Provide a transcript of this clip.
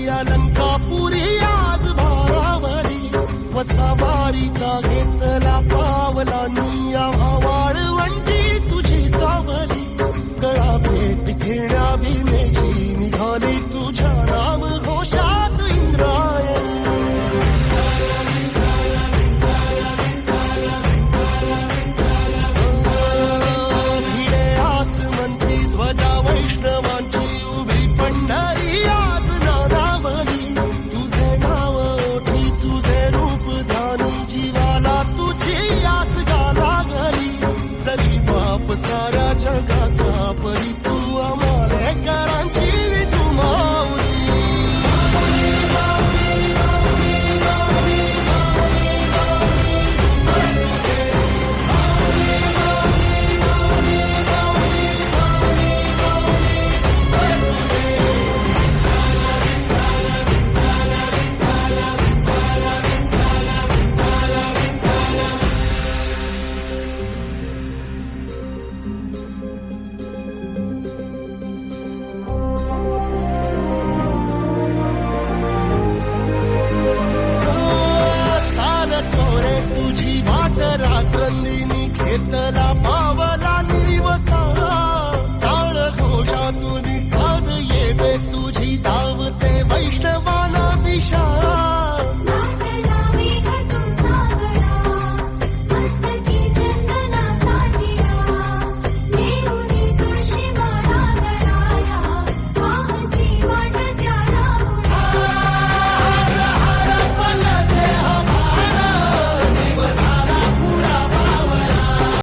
ही अलंकापुरी आज भावावरी. वसावारीचा घेतला पावलानी या भावा with the